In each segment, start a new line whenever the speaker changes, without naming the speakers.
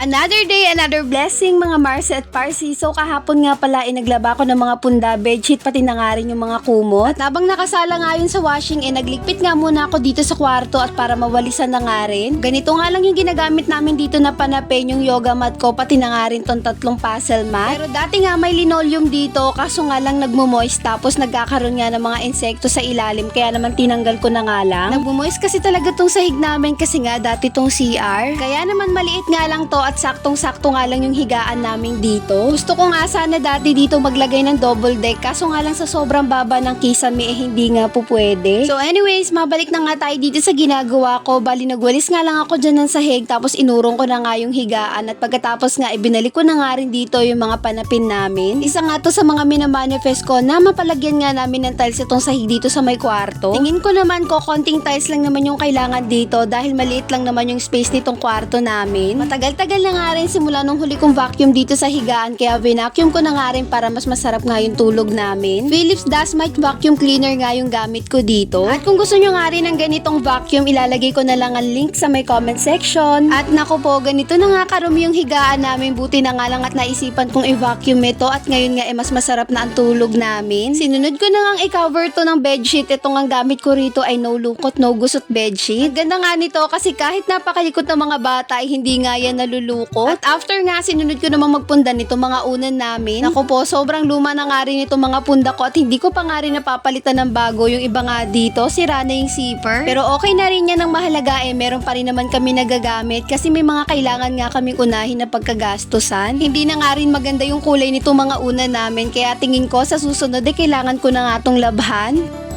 Another day, another blessing mga Marcy at Parsi. So kahapon nga pala ay naglaba ko ng mga punda, bedsheet, pati na nga rin yung mga kumot. At habang nakasala nga yun sa washing, eh nagligpit nga muna ako dito sa kwarto at para mawalisan na nga rin. Ganito nga lang yung ginagamit namin dito na panapin yung yoga mat ko, pati na nga rin tong tatlong puzzle mat. Pero dati nga may linoleum dito, kaso nga lang nagmumoist tapos nagkakaroon nga ng mga insekto sa ilalim, kaya naman tinanggal ko na nga lang. Nagmumoist kasi talaga tong sahig namin kasi nga dati tong CR. Kaya naman maliit nga lang to at saktong-sakto nga lang yung higaan namin dito. Gusto ko nga sana dati dito maglagay ng double deck kaso nga lang sa sobrang baba ng kisame eh hindi nga po pwede. So anyways, mabalik na nga tayo dito sa ginagawa ko. Bali nagwalis nga lang ako dyan ng sahig tapos inurong ko na nga yung higaan at pagkatapos nga ibinalik ko na nga rin dito yung mga panapin namin. Isa nga to sa mga minamanifest ko na mapalagyan nga namin ng tiles itong sahig dito sa may kwarto. Tingin ko naman ko konting tiles lang naman yung kailangan dito dahil maliit lang naman yung space nitong kwarto namin. Matagal-tagal na nga rin simula nung huli kong vacuum dito sa higaan kaya vacuum ko na nga rin para mas masarap nga yung tulog namin. Philips Dasmite Vacuum Cleaner nga yung gamit ko dito. At kung gusto nyo nga rin ng ganitong vacuum, ilalagay ko na lang ang link sa may comment section. At nako po, ganito na nga karumi yung higaan namin. Buti na nga lang at naisipan kong i-vacuum ito at ngayon nga eh mas masarap na ang tulog namin. Sinunod ko na nga i-cover to ng bedsheet. Itong ang gamit ko rito ay no lungkot, no gusot bedsheet. Ganda nga nito kasi kahit napakalikot ng mga bata ay hindi nga yan nalulukot. At after nga, sinunod ko namang magpunda nito mga unan namin. Ako po, sobrang luma na nga rin itong mga punda ko at hindi ko pa nga rin napapalitan ng bago. Yung iba nga dito, sira na yung zipper. Pero okay na rin yan ang mahalaga eh. Meron pa rin naman kami nagagamit kasi may mga kailangan nga kami unahin na pagkagastusan. Hindi na nga rin maganda yung kulay nitong mga unan namin. Kaya tingin ko sa susunod eh kailangan ko na nga tong labhan.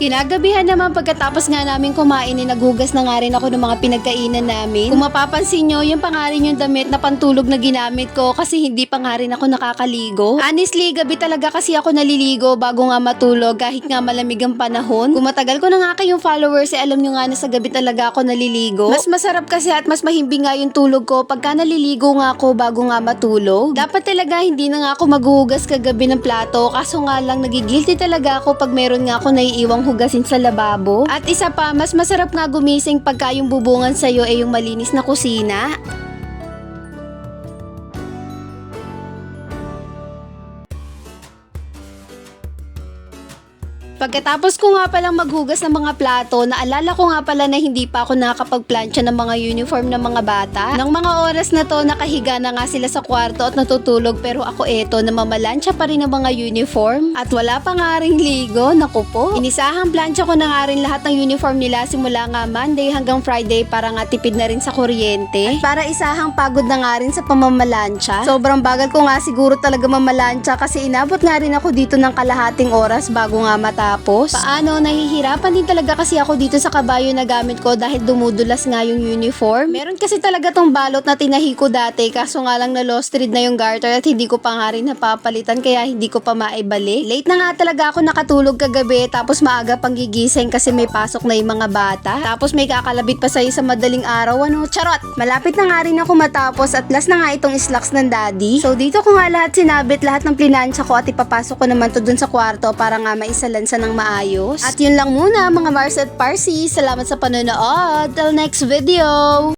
Kinagabihan naman pagkatapos nga namin kumain, eh, naghugas na nga rin ako ng mga pinagkainan namin. Kung mapapansin nyo, yung pangarin yung damit na pantulog na ginamit ko kasi hindi pa nga rin ako nakakaligo. Honestly, gabi talaga kasi ako naliligo bago nga matulog kahit nga malamig ang panahon. Kung matagal ko na nga kayong followers, eh, alam nyo nga na sa gabi talaga ako naliligo. Mas masarap kasi at mas mahimbing nga yung tulog ko pagka naliligo nga ako bago nga matulog. Dapat talaga hindi na nga ako maghuhugas kagabi ng plato kaso nga lang nagigilty talaga ako pag meron nga ako naiiwang hugasin sa lababo. At isa pa, mas masarap nga gumising pagka yung bubungan sa'yo ay yung malinis na kusina. Pagkatapos ko nga palang maghugas ng mga plato, naalala ko nga pala na hindi pa ako nakakapagplansya ng mga uniform ng mga bata. Nang mga oras na to, nakahiga na nga sila sa kwarto at natutulog pero ako eto, namamalansya pa rin ng mga uniform. At wala pa nga ring ligo, naku po. Inisahang plansya ko na nga rin lahat ng uniform nila simula nga Monday hanggang Friday para nga tipid na rin sa kuryente. At para isahang pagod na nga rin sa pamamalansya. Sobrang bagal ko nga siguro talaga mamalansya kasi inabot nga rin ako dito ng kalahating oras bago nga matapos. Paano, nahihirapan din talaga kasi ako dito sa kabayo na gamit ko dahil dumudulas nga yung uniform. Meron kasi talaga tong balot na tinahi ko dati kaso nga lang na lost thread na yung garter at hindi ko pa nga rin napapalitan kaya hindi ko pa maibalik. Late na nga talaga ako nakatulog kagabi tapos maaga pang gigising kasi may pasok na yung mga bata. Tapos may kakalabit pa sa'yo sa madaling araw ano, charot! Malapit na nga rin ako matapos at last na nga itong slacks ng daddy. So dito ko nga lahat sinabit lahat ng plinansya ko at ipapasok ko naman to dun sa kwarto para nga maisalansa ng maayos. At yun lang muna mga Mars at Parsi. Salamat sa panonood. Till next video!